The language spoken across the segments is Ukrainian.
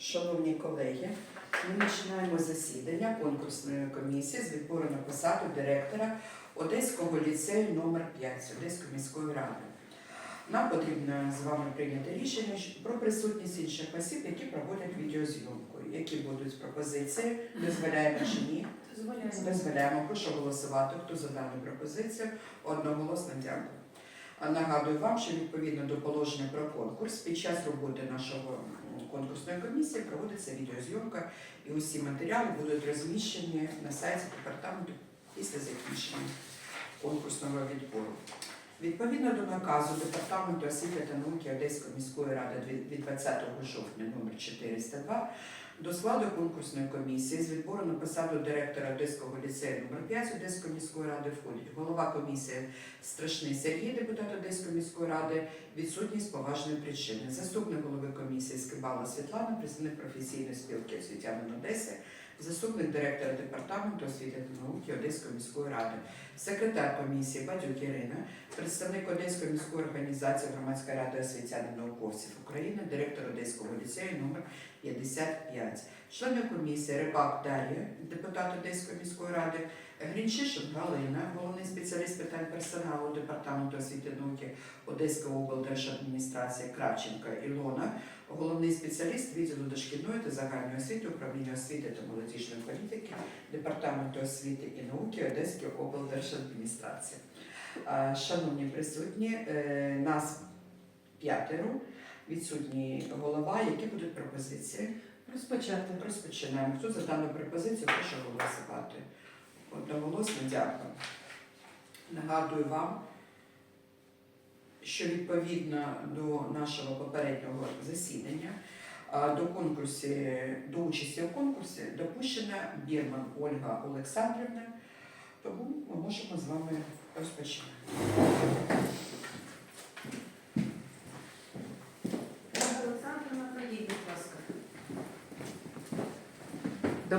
Шановні колеги, ми починаємо засідання конкурсної комісії з відбору на посаду директора Одеського ліцею номер 5 Одеської міської ради. Нам потрібно з вами прийняти рішення про присутність інших осіб, які проводять відеозйомку. Які будуть пропозиції? Дозволяємо чи ні? Дозволяємо. Прошу голосувати. Хто за дану пропозицію? Одноголосно дякую. А Нагадую вам, що відповідно до положення про конкурс під час роботи нашого конкурсної комісії проводиться відеозйомка, і усі матеріали будуть розміщені на сайті департаменту після закінчення конкурсного відбору. Відповідно до наказу Департаменту освіти та науки Одеської міської ради від- від 20 жовтня номер 402 до складу конкурсної комісії з відбору на посаду директора Одеського ліцею номер 5 Одеської міської ради входять голова комісії Страшний Сергій, депутат Одеської міської ради, відсутність поважної причини. Заступник голови комісії Скибала Світлана, представник професійної спілки освітянин Одеси, заступник директора департаменту освіти та науки Одеської міської ради, секретар комісії Бадюк Ірина, представник Одеської міської організації Громадська рада освітянин науковців України, директор Одеського ліцею номер 55. Члени комісії Рибак Дар'я, депутат Одеської міської ради, Грінчишин Галина, головний спеціаліст питань персоналу департаменту освіти науки Одеської облдержадміністрації Кравченка Ілона, головний спеціаліст відділу дошкільної та загальної освіти управління освіти та молодіжної політики департаменту освіти і науки Одеської облдержадміністрації. Шановні присутні, е, нас п'ятеро, відсутній голова. Які будуть пропозиції? Розпочати. Розпочинаємо. Хто за дану пропозицію, прошу голосувати. Одноголосно дякую. Нагадую вам, що відповідно до нашого попереднього засідання до конкурсі, до участі у конкурсі допущена Бірман Ольга Олександрівна. Тому ми можемо з вами розпочинати. Ольга Олександрівна, пройдіть, будь ласка.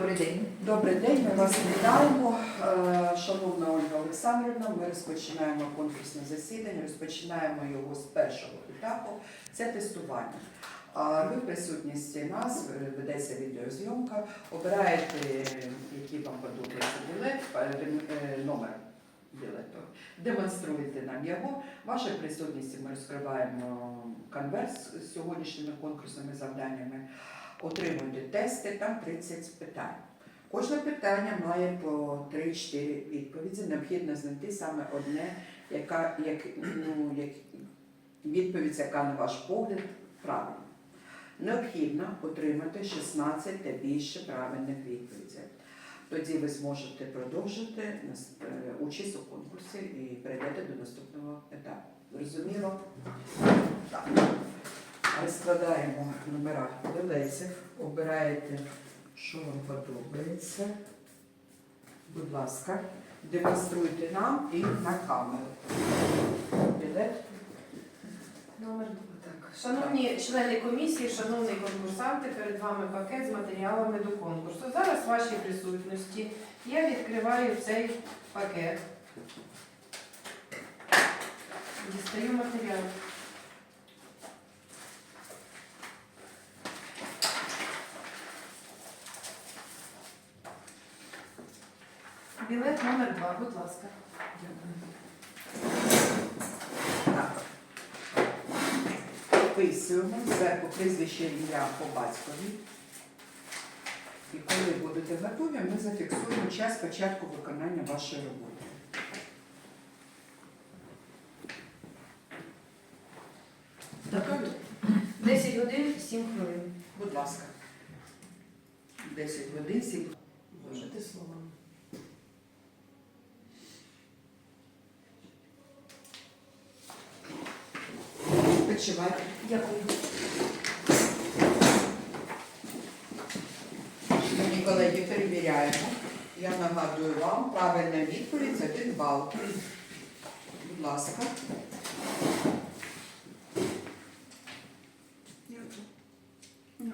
Добрий день. Добрий день, ми вас вітаємо. Е, Шановна Ольга Олександрівна, ми розпочинаємо конкурсне засідання, розпочинаємо його з першого етапу. Це тестування. А Ви в присутності нас ведеться відеозйомка, обираєте, який вам подобається білет, е, е, номер білету, демонструєте нам його. Вашою присутністю ми розкриваємо конверт з сьогоднішніми конкурсними завданнями. Отримуєте тести, там 30 питань. Кожне питання має по 3-4 відповіді. Необхідно знайти саме одне, яка як, ну, як відповідь, яка на ваш погляд правильна. Необхідно отримати 16 та більше правильних відповідей. Тоді ви зможете продовжити е, участь у конкурсі і перейдете до наступного етапу. Зрозуміло? Так. Розкладаємо номера білетів, обираєте, що вам подобається. Будь ласка, демонструйте нам і на камеру. Білет. Номер. Так. Шановні члени комісії, шановні конкурсанти, перед вами пакет з матеріалами до конкурсу. Зараз в вашій присутності я відкриваю цей пакет. Дістаю матеріал. Білет номер два, будь ласка. Так. Вписуємо зверху прізвище ім'я по батькові. І коли будете готові, ми зафіксуємо час початку виконання вашої роботи. Готові? 10 годин 7 хвилин. Будь ласка. 10 годин, 7 Можете словом. Відпочивайте. Дякую. Шановні колеги, перевіряємо. Я нагадую вам, правильна відповідь за 1 бал. Будь ласка.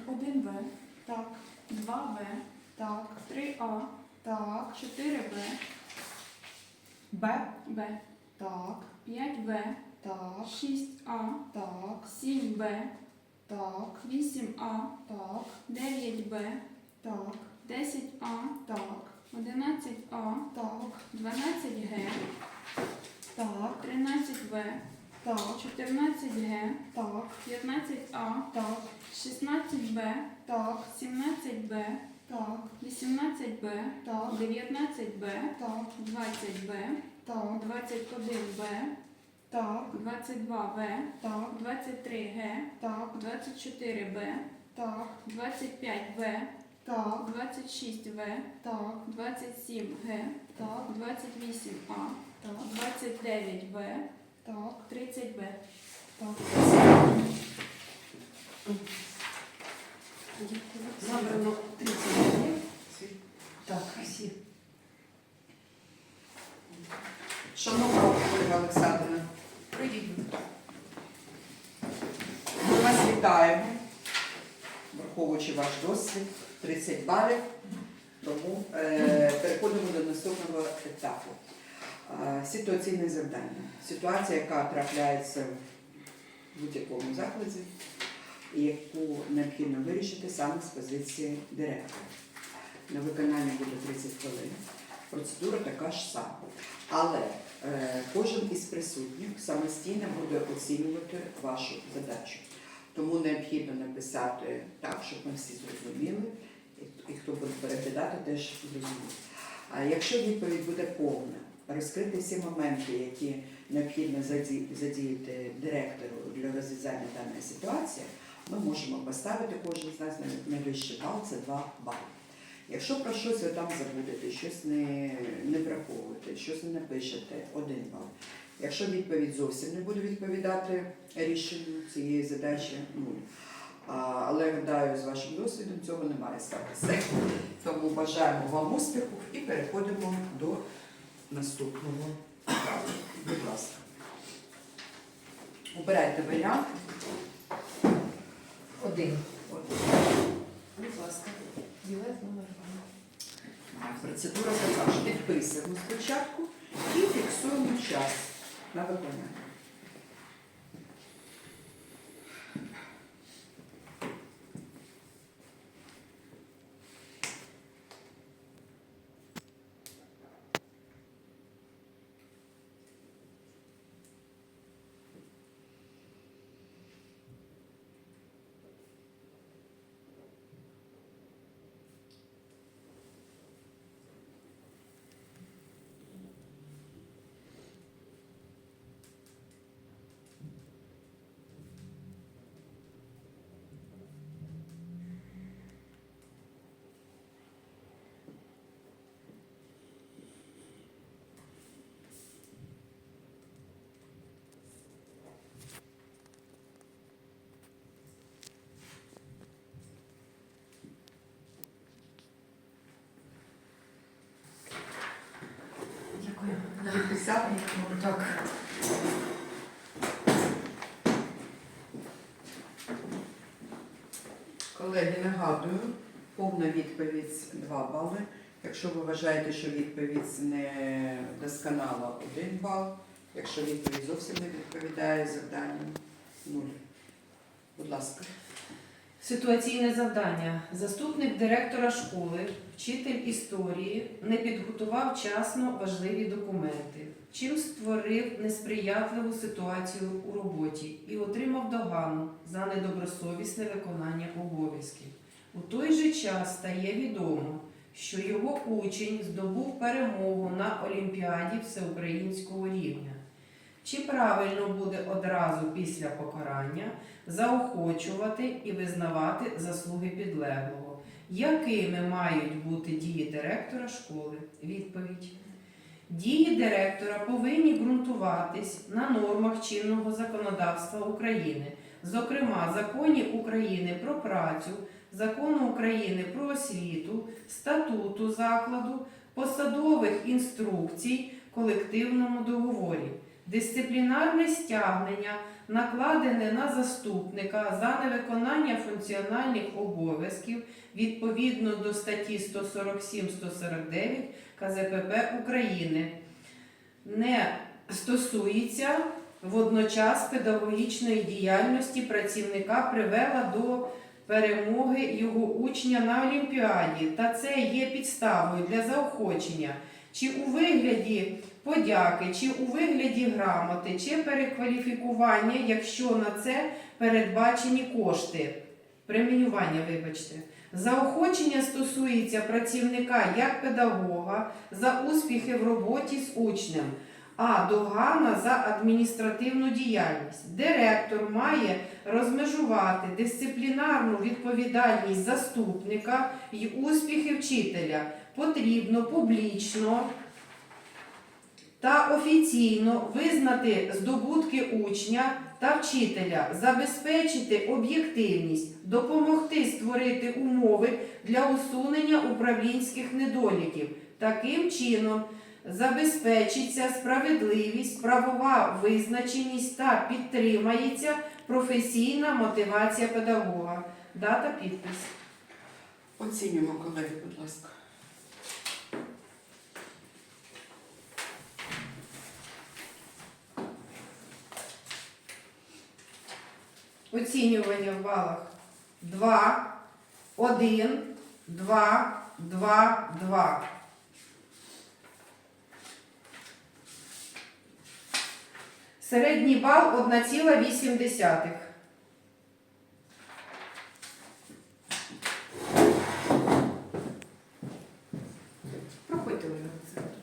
Один В, Так, два В, так, три А, так, чотири В, Б, Б, так, п'ять В, так, шість А, так, сім Б, Так, 8А, так, 9Б, так, 10А, так, 11А, так, 12Г, так, 13В, так, 14Г, так, 15А, так, 16Б, так, 17Б, так, 18Б, так, 19Б, так, 20Б, так, 21Б, так, 22В, так, 23Г, так, 24Б, так, 25В, так, 26В, так, 27Г, так, 28А, так, 29В, так, 30Б. так. Набрано 30 голів. Так, всі. Шановна Ольга Олександрівна, Прийдіть. ми вас вітаємо, враховуючи ваш досвід, 30 балів. Тому е, переходимо до наступного етапу. Е, ситуаційне завдання. Ситуація, яка трапляється в будь-якому закладі, і яку необхідно вирішити саме з позиції директора. На виконання буде 30 хвилин. Процедура така ж сама. Але е, кожен із присутніх самостійно буде оцінювати вашу задачу. Тому необхідно написати так, щоб ми всі зрозуміли, і, хто буде переглядати, теж зрозумів. А якщо відповідь буде повна, розкрити всі моменти, які необхідно задіяти директору для розв'язання даної ситуації, ми можемо поставити кожен з нас на найвищий бал, це 2 бали. Якщо про щось ви там забудете, щось не, не враховуєте, щось не напишете, один бал. Якщо відповідь зовсім не буде відповідати рішенню цієї задачі, нуль. Але гадаю, з вашим досвідом цього не має статися. Тому бажаємо вам успіху і переходимо до наступного етапу. Будь ласка. Обирайте варіант. Один. От. Будь ласка. Білет номер Процедура така ж. Підписуємо спочатку і фіксуємо час на виконання. Дякую. Підписав? Так. Колеги, нагадую, повна відповідь 2 бали. Якщо ви вважаєте, що відповідь не досконала 1 бал. Якщо відповідь зовсім не відповідає завданню 0. Будь ласка. Ситуаційне завдання. Заступник директора школи, вчитель історії не підготував вчасно важливі документи, чим створив несприятливу ситуацію у роботі і отримав догану за недобросовісне виконання обов'язків. У той же час стає відомо, що його учень здобув перемогу на Олімпіаді всеукраїнського рівня. Чи правильно буде одразу після покарання заохочувати і визнавати заслуги підлеглого. Якими мають бути дії директора школи? Відповідь. Дії директора повинні ґрунтуватись на нормах чинного законодавства України, зокрема законі України про працю, закону України про освіту, статуту закладу, посадових інструкцій, колективному договорі. Дисциплінарне стягнення накладене на заступника за невиконання функціональних обов'язків відповідно до статті 147-149 КЗПП України. Не стосується водночас педагогічної діяльності працівника привела до перемоги його учня на Олімпіаді, та це є підставою для заохочення, чи у вигляді подяки, чи у вигляді грамоти, чи перекваліфікування, якщо на це передбачені кошти. Преміювання, вибачте. Заохочення стосується працівника як педагога за успіхи в роботі з учнем, а догана за адміністративну діяльність. Директор має розмежувати дисциплінарну відповідальність заступника і успіхи вчителя. Потрібно публічно та офіційно визнати здобутки учня та вчителя, забезпечити об'єктивність, допомогти створити умови для усунення управлінських недоліків. Таким чином забезпечиться справедливість, правова визначеність та підтримається професійна мотивація педагога. Дата підпис. Оцінюємо, колеги, будь ласка. Оцінювання в балах 2, 1, 2, 2, 2. Середній бал 1,8. Проходьте, Ольга Олександрівна.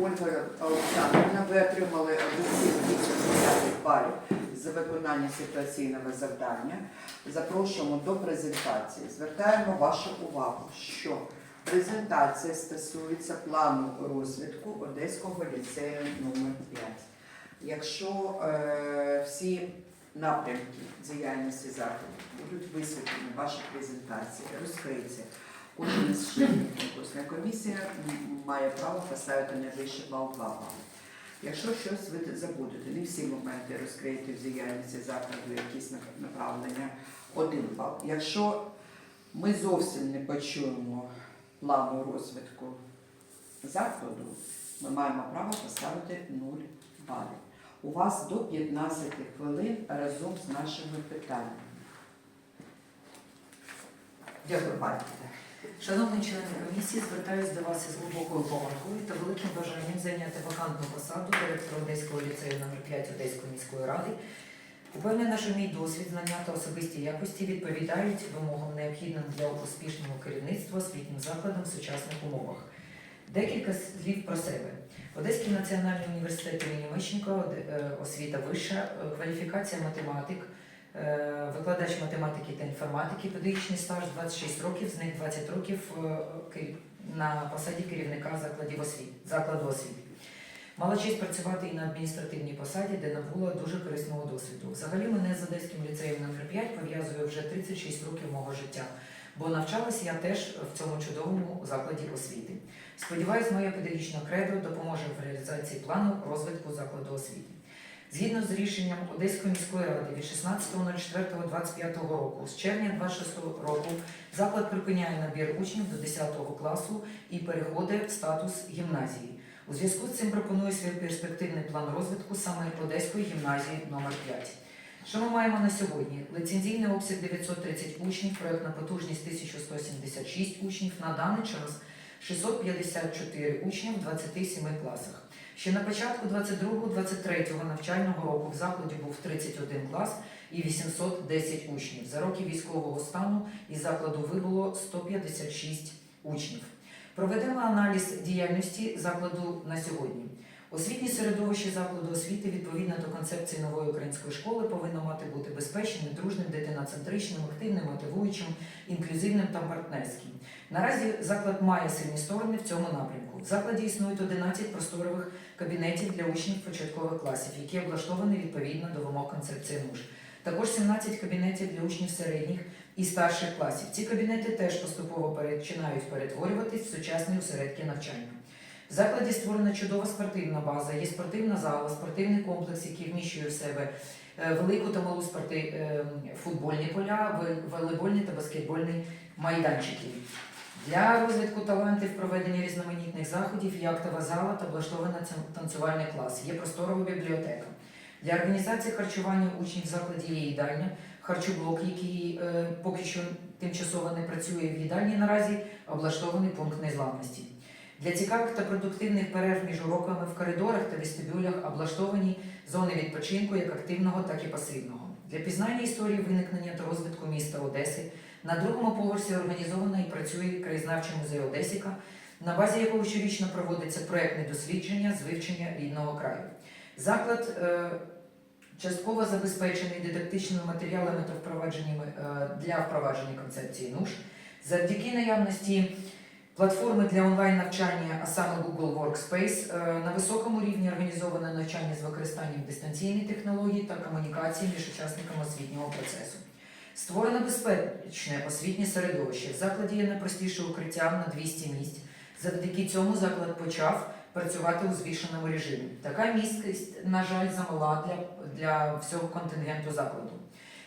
Ольга Олександрівна, ви отримали офіційно 80 балів за виконання ситуаційного завдання. Запрошуємо до презентації. Звертаємо вашу увагу, що презентація стосується плану розвитку Одеського ліцею номер 5 Якщо е, всі напрямки діяльності закладу будуть висвітлені в вашій презентації, розкриються, Кожен з членів конкурсної комісії має право поставити найвищий бал 2 бали. Якщо щось ви забудете, не всі моменти розкриєте в діяльності закладу, якісь направлення, один бал. Якщо ми зовсім не почуємо плану розвитку закладу, ми маємо право поставити 0 балів. У вас до 15 хвилин разом з нашими питаннями. Дякую, пані. Шановні члени комісії, звертаюся до вас із глибокою повагою та великим бажанням зайняти вакантну посаду директора Одеського ліцею номер 5 Одеської міської ради. Упевнена, що мій досвід, знання та особисті якості відповідають вимогам необхідним для успішного керівництва освітнім закладом в сучасних умовах. Декілька слів про себе. Одеський національний університет імені Мищенка, е, освіта вища, е, кваліфікація математик, викладач математики та інформатики, педагогічний стаж 26 років, з них 20 років е, на посаді керівника закладів освіти, закладу освіти. Мала честь працювати і на адміністративній посаді, де набула дуже корисного досвіду. Взагалі мене з Одеським ліцеєм номер 5 пов'язує вже 36 років мого життя, бо навчалася я теж в цьому чудовому закладі освіти. Сподіваюсь, моє педагогічне кредо допоможе в реалізації плану розвитку закладу освіти. Згідно з рішенням Одеської міської ради від 16.04.25 року, з червня 26 року заклад припиняє набір учнів до 10 класу і переходить в статус гімназії. У зв'язку з цим пропоную свій перспективний план розвитку саме Одеської гімназії номер 5 Що ми маємо на сьогодні? Ліцензійний обсяг 930 учнів, проєктна потужність 1176 учнів, на даний час 654 учнів в 27 класах. Ще на початку 22-23 навчального року в закладі був 31 клас і 810 учнів. За роки військового стану із закладу вибуло 156 учнів. Проведемо аналіз діяльності закладу на сьогодні. Освітнє середовище закладу освіти відповідно до концепції нової української школи повинно мати бути безпечним, дружним, дитиноцентричним, активним, мотивуючим, інклюзивним та партнерським. Наразі заклад має сильні сторони в цьому напрямку. В закладі існують 11 просторових кабінетів для учнів початкових класів, які облаштовані відповідно до вимог концепції МУШ. Також 17 кабінетів для учнів середніх і старших класів. Ці кабінети теж поступово починають перетворюватись в сучасні осередки навчання. В закладі створена чудова спортивна база, є спортивна зала, спортивний комплекс, який вміщує в себе е, велику та малу спорти, е, футбольні поля, волейбольні та баскетбольні майданчики. Для розвитку талантів проведення різноманітних заходів є актова зала та облаштована танцювальний клас, є просторова бібліотека. Для організації харчування учнів в закладі є їдальня, харчоблок, який е, поки що тимчасово не працює в їдальні наразі, облаштований пункт незламності. Для цікавих та продуктивних перерв між уроками в коридорах та вестибюлях облаштовані зони відпочинку як активного, так і пасивного. Для пізнання історії виникнення та розвитку міста Одеси на другому поверсі організовано і працює краєзнавчий музей Одесіка, на базі якого щорічно проводиться проектне дослідження з вивчення рідного краю. Заклад е, частково забезпечений дидактичними матеріалами та впровадженнями е, для впровадження концепції НУШ. Завдяки наявності платформи для онлайн-навчання, а саме Google Workspace, е, на високому рівні організоване навчання з використанням дистанційних технологій та комунікації між учасниками освітнього процесу. Створено безпечне освітнє середовище. В закладі є найпростіше укриття на 200 місць. Завдяки цьому заклад почав працювати у звішеному режимі. Така місткість, на жаль, замала для, для всього контингенту закладу.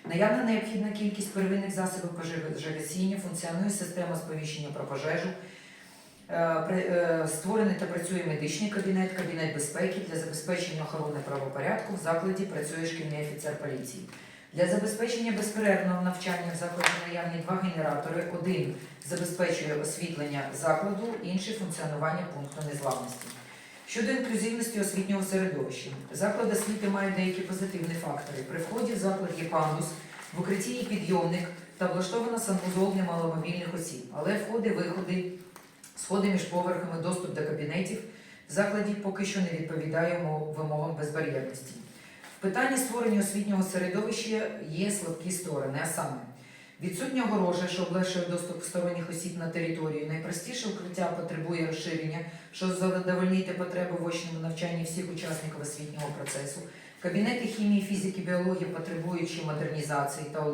Наявна необхідна кількість первинних засобів пожежогасіння, функціонує система сповіщення про пожежу. Е, е, Створений та працює медичний кабінет, кабінет безпеки для забезпечення охорони правопорядку. В закладі працює шкільний офіцер поліції. Для забезпечення безперервного навчання в закладі наявні два генератори. Один забезпечує освітлення закладу, інший функціонування пункту незламності. Щодо інклюзивності освітнього середовища, заклад освіти має деякі позитивні фактори. При вході в заклад є пандус, в укритті є підйомник та облаштована санвузол маломобільних осіб, але входи, виходи, сходи між поверхами, доступ до кабінетів в закладі поки що не відповідає вимогам безбар'єрності. В питанні створення освітнього середовища є слабкі сторони, а саме відсутня огорожа, що облегшує доступ сторонніх осіб на територію. Найпростіше укриття потребує розширення, що задовольнити потреби в очному навчанні всіх учасників освітнього процесу. Кабінети хімії, фізики, біології потребуючи модернізації та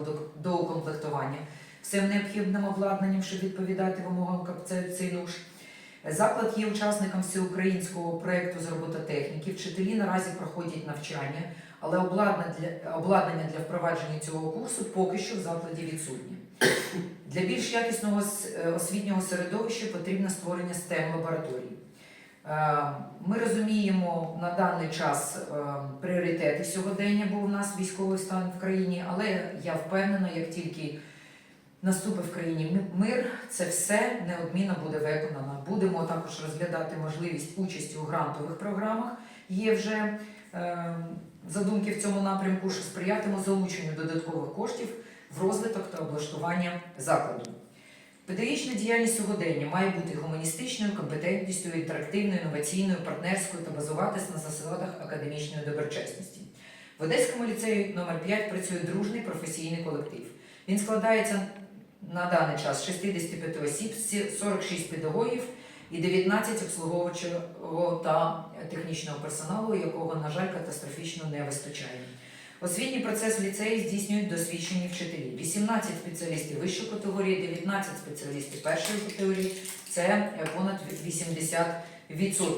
доукомплектування всім необхідним обладнанням, щоб відповідати вимогам концепції. Заклад є учасником всеукраїнського проєкту з робототехніки. Вчителі наразі проходять навчання, але обладнання для, впровадження цього курсу поки що в закладі відсутнє. Для більш якісного е, освітнього середовища потрібне створення STEM лабораторій. Е, Ми розуміємо на даний час е, пріоритети сьогодення, бо у нас військовий стан в країні, але я впевнена, як тільки наступить в країні мир, це все неодмінно буде виконано. Будемо також розглядати можливість участі у грантових програмах. Є вже задумки в цьому напрямку, що сприятиме залученню додаткових коштів в розвиток та облаштування закладу. Педагогічна діяльність сьогодення має бути гуманістичною, компетентністю, інтерактивною, інноваційною, партнерською та базуватись на засадах академічної доброчесності. В Одеському ліцеї номер 5 працює дружний професійний колектив. Він складається на даний час з 65 осіб, сі- 46 педагогів і 19 обслуговуючого та технічного персоналу, якого, на жаль, катастрофічно не вистачає. Освітній процес в ліцеї здійснюють досвідчені вчителі. 18 спеціалістів вищої категорії, 19 спеціалістів першої категорії це понад 80%.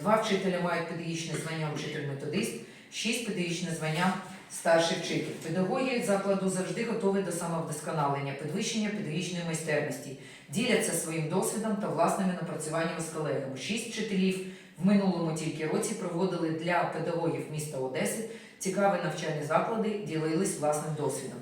Два вчителя мають педагогічне звання учитель-методист, 6 педагогічне звання старший вчитель. Педагоги закладу завжди готові до самовдосконалення, підвищення педагогічної майстерності, діляться своїм досвідом та власними напрацюваннями з колегами. Шість вчителів в минулому тільки році проводили для педагогів міста Одеси цікаві навчальні заклади, ділились власним досвідом.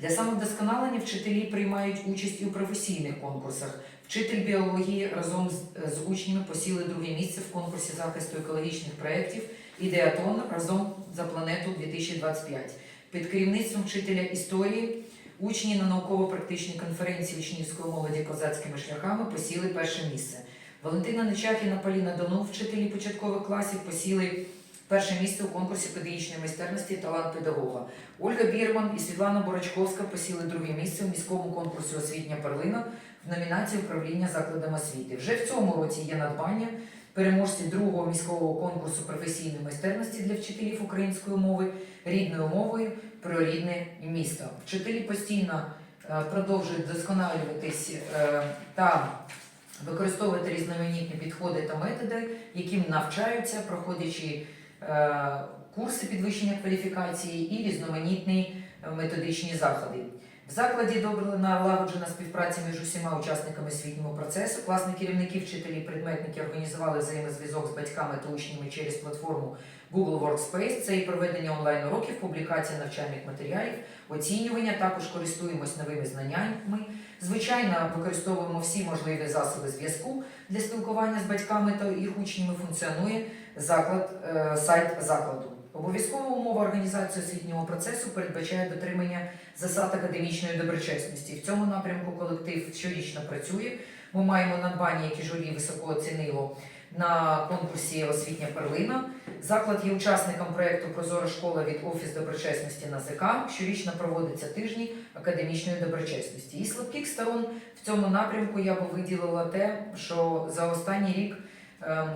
Для самовдосконалення вчителі приймають участь у професійних конкурсах. Вчитель біології разом з, з учнями посіли друге місце в конкурсі захисту екологічних проєктів Ідеатон разом за планету 2025. Під керівництвом вчителя історії учні на науково-практичній конференції учнівської молоді козацькими шляхами посіли перше місце. Валентина Нечахіна, Поліна Донов, вчителі початкових класів, посіли перше місце у конкурсі педагогічної майстерності талант педагога. Ольга Бірман і Світлана Борочковська посіли друге місце у міському конкурсі освітня перлина в номінації управління закладами освіти. Вже в цьому році є надбання переможці другого міського конкурсу професійної майстерності для вчителів української мови рідною мовою про рідне місто. Вчителі постійно е, продовжують досконалюватись е, та використовувати різноманітні підходи та методи, яким навчаються, проходячи е, курси підвищення кваліфікації і різноманітні методичні заходи. Закладі добре налагоджена співпраця між усіма учасниками освітнього процесу. Класні керівники, вчителі, предметники організували взаємозв'язок з батьками та учнями через платформу Google Workspace. Це і проведення онлайн уроків, публікація навчальних матеріалів, оцінювання. Також користуємось новими знаннями. Звичайно, використовуємо всі можливі засоби зв'язку для спілкування з батьками та їх учнями. Функціонує заклад, е, сайт закладу. Обов'язкова умова організації освітнього процесу передбачає дотримання засад академічної доброчесності. В цьому напрямку колектив щорічно працює. Ми маємо надбання, які журі високо оцінило на конкурсі Освітня перлина. Заклад є учасником проєкту Прозора школа від Офіс доброчесності НАЗК. Щорічно проводяться тижні академічної доброчесності. І слабких сторон в цьому напрямку я би виділила те, що за останній рік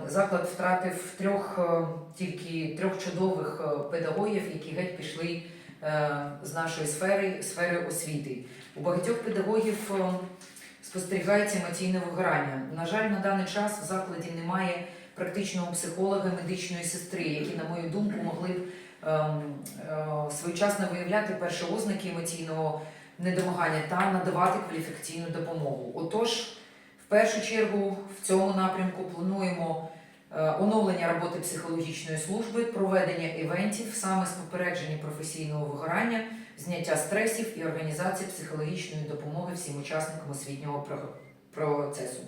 заклад втратив трьох е, тільки трьох чудових е, педагогів, які геть пішли е, з нашої сфери, сфери освіти. У багатьох педагогів спостерігається емоційне вигорання. На жаль, на даний час в закладі немає практичного психолога, медичної сестри, які, на мою думку, могли б ем, своєчасно виявляти перші ознаки емоційного недомагання та надавати кваліфікаційну допомогу. Отож, в першу чергу в цьому напрямку плануємо е, оновлення роботи психологічної служби, проведення івентів саме з попередження професійного вигорання, зняття стресів і організації психологічної допомоги всім учасникам освітнього процесу.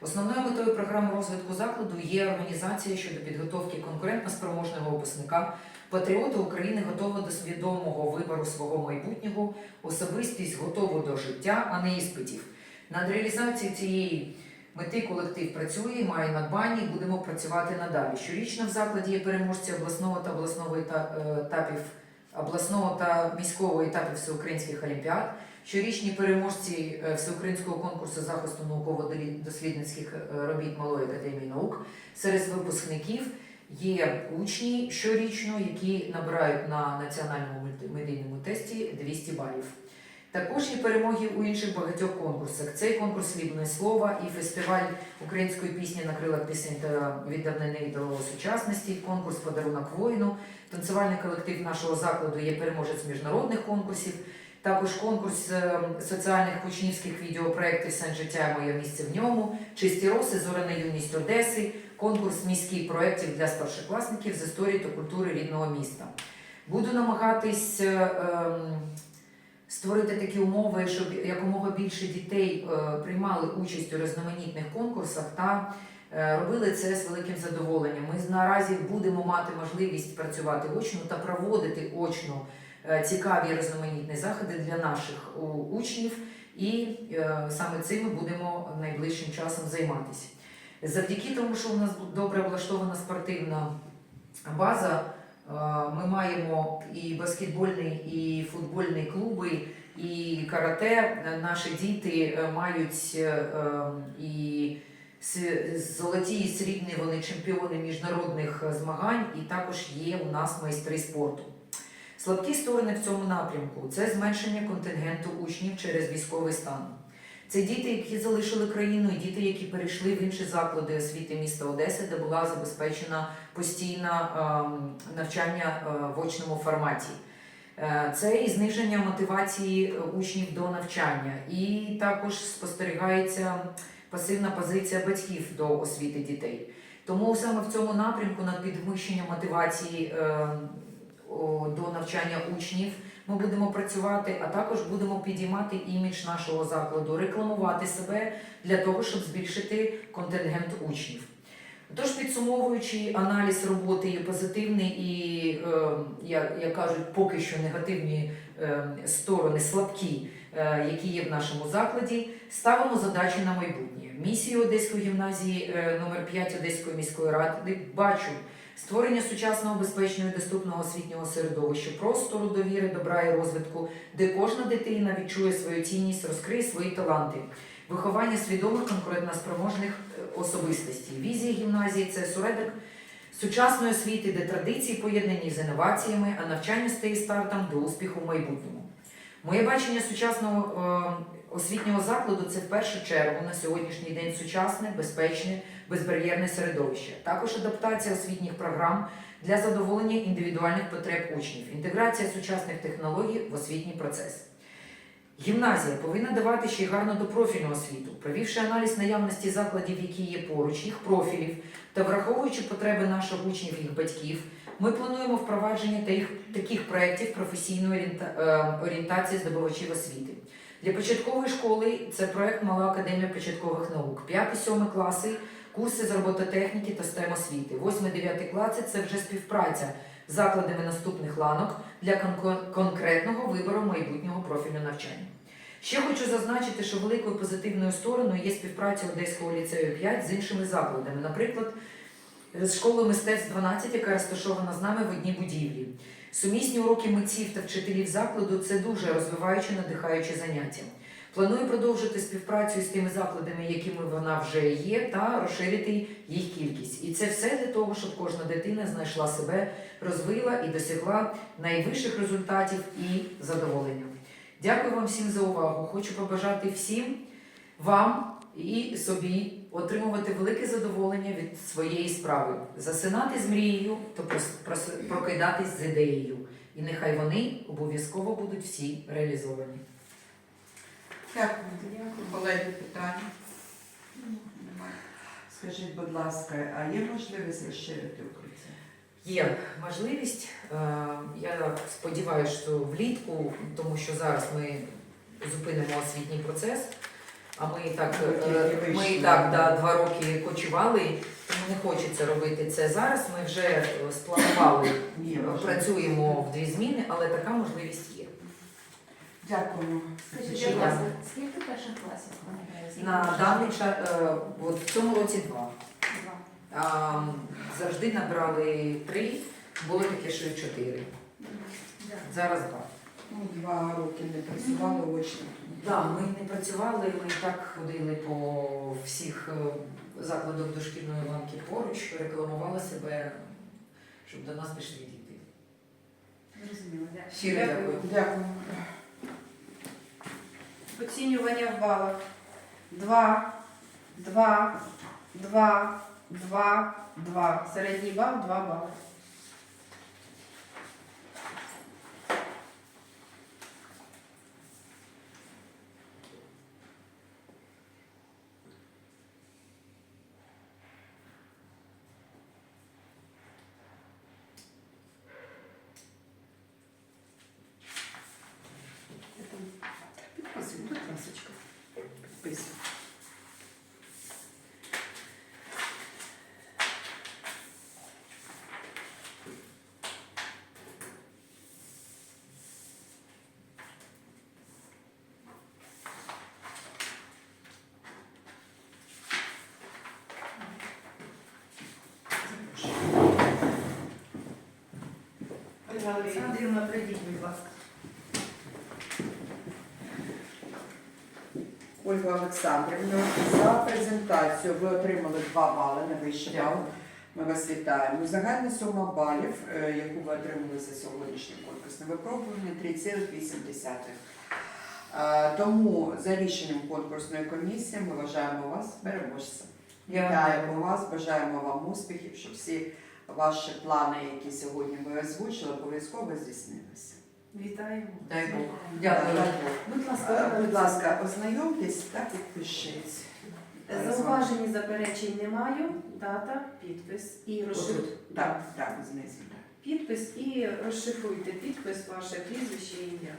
Основною метою програми розвитку закладу є організація щодо підготовки конкурентно-спроможного випускника, патріота України готового до свідомого вибору свого майбутнього, особистість готова до життя, а не іспитів. Над реалізацією цієї мети колектив працює, має надбання і будемо працювати надалі. Щорічно в закладі є переможці обласного та обласного е, етапів обласного та міського етапів всеукраїнських олімпіад. Щорічні переможці е, всеукраїнського конкурсу захисту науково-дослідницьких е, робіт Малої академії наук. Серед випускників є учні щорічно, які набирають на національному мульти- медійному тесті 200 балів. Також є перемоги у інших багатьох конкурсах. Цей конкурс «Слібне слово» і фестиваль української пісні на крилах пісень та віддавнини до сучасності, конкурс Подарунок воїну. Танцювальний колектив нашого закладу є переможець міжнародних конкурсів. Також конкурс е, соціальних учнівських відеопроєктів «Сен життя моє місце в ньому, чисті роси, зоряна юність Одеси, конкурс міських проєктів для старшокласників з історії та культури рідного міста. Буду намагатись е, ем, створити такі умови, щоб якомога більше дітей е, приймали участь у різноманітних конкурсах та е, робили це з великим задоволенням. Ми наразі будемо мати можливість працювати очно та проводити очно е, цікаві різноманітні заходи для наших учнів, і саме цим ми будемо найближчим часом займатися. Завдяки тому, що у нас добре облаштована спортивна база, ми маємо і баскетбольний, і футбольні клуби, і карате. Е, Наші діти е, мають е, е, і золоті і срібні вони чемпіони міжнародних е, змагань, і також є у нас майстри спорту. Слабкі сторони в цьому напрямку це зменшення контингенту учнів через військовий стан. Це діти, які залишили країну, і діти, які перейшли в інші заклади освіти міста Одеси, де була забезпечена постійна ем, навчання е, в очному форматі. Е, Це і зниження мотивації учнів до навчання, і також спостерігається пасивна позиція батьків до освіти дітей. Тому саме в цьому напрямку над підвищенням мотивації е, до навчання учнів ми будемо працювати, а також будемо підіймати імідж нашого закладу, рекламувати себе для того, щоб збільшити контингент учнів. Тож, підсумовуючи аналіз роботи є позитивний і, е, як, як кажуть, поки що негативні е, сторони слабкі, е, які є в нашому закладі, ставимо задачі на майбутнє. Місію Одеської гімназії е, номер 5 Одеської міської ради бачу створення сучасного, безпечного і доступного освітнього середовища, простору довіри, добра і розвитку, де кожна дитина відчує свою цінність, розкриє свої таланти. Виховання свідомих конкурентноспроможних е, особистостей. Візія гімназії це осередок сучасної освіти, де традиції поєднані з інноваціями, а навчання стає стартом до успіху в майбутньому. Моє бачення сучасного е, освітнього закладу це в першу чергу на сьогоднішній день сучасне, безпечне, безбар'єрне середовище. Також адаптація освітніх програм для задоволення індивідуальних потреб учнів, інтеграція сучасних технологій в освітній процес. Гімназія повинна давати ще й гарно до профільну освіту, провівши аналіз наявності закладів, які є поруч, їх профілів та враховуючи потреби наших учнів їх батьків, ми плануємо впровадження та таких проєктів професійної е, орієнтації здобувачів освіти. Для початкової школи це проект Мала академія початкових наук, 5-7 класи, курси з робототехніки та STEM освіти. 8-9 класи це вже співпраця з закладами наступних ланок для конкретного вибору майбутнього профілю навчання. Ще хочу зазначити, що великою позитивною стороною є співпраця Одеського ліцею 5 з іншими закладами, наприклад, з школою мистецтв 12, яка розташована з нами в одній будівлі. Сумісні уроки митців та вчителів закладу це дуже розвиваюче, надихаюче заняття. Планую продовжити співпрацю з тими закладами, якими вона вже є, та розширити їх кількість. І це все для того, щоб кожна дитина знайшла себе, розвила і досягла найвищих результатів і задоволення. Дякую вам всім за увагу. Хочу побажати всім вам і собі отримувати велике задоволення від своєї справи, засинати з мрією, прос- прокидатись з ідеєю. І нехай вони обов'язково будуть всі реалізовані. Дякую. Колеги, питання? Немає. Скажіть, будь ласка, а є можливість розширити укриття? Є можливість. е, Я сподіваюся, що влітку, тому що зараз ми зупинимо освітній процес. А ми і так, е, ми і так да, два роки кочували, тому не хочеться робити це зараз. Ми вже е, спланували, працюємо в дві зміни, але така можливість є. Дякую. Скажіть, будь ласка, скільки перших класів вони На даний час, е, от в цьому році два. Два. А, завжди набрали три, було таке, що чотири. Зараз два. Ну, два роки не працювали очно. Да, ми не працювали, ми і так ходили по всіх е, закладах дошкільної ланки поруч, рекламували себе, щоб до нас пішли діти. Зрозуміло, дякую. Щиро дякую. Дякую. Оцінювання в балах. 2, 2, 2, 2, 2. Середній бал 2 бали. Підписуй, будь ласка. Підписуй. Ольга Олександрівна, прийдіть, будь ласка. Ольга Олександрівна, за презентацію ви отримали 2 бали на вищий бал. Ми вас вітаємо. Загальна сума балів, е, яку ви отримали за сьогоднішнє конкурсне випробування 3,8. Е, Тому за рішенням конкурсної комісії ми вважаємо вас переможцем. Вітаємо вас, бажаємо вам успіхів, щоб всі ваші плани, які сьогодні ви озвучили, обов'язково здійснилися. Вітаємо. Дай Бог. Дякую. Будь Е, ласка, Будь ласка, ознайомтесь та підпишіть. Зауважень, заперечень не маю. Дата, підпис і розшифруйте. Так, так, знизу. Підпис і розшифруйте підпис, ваше прізвище і ім'я.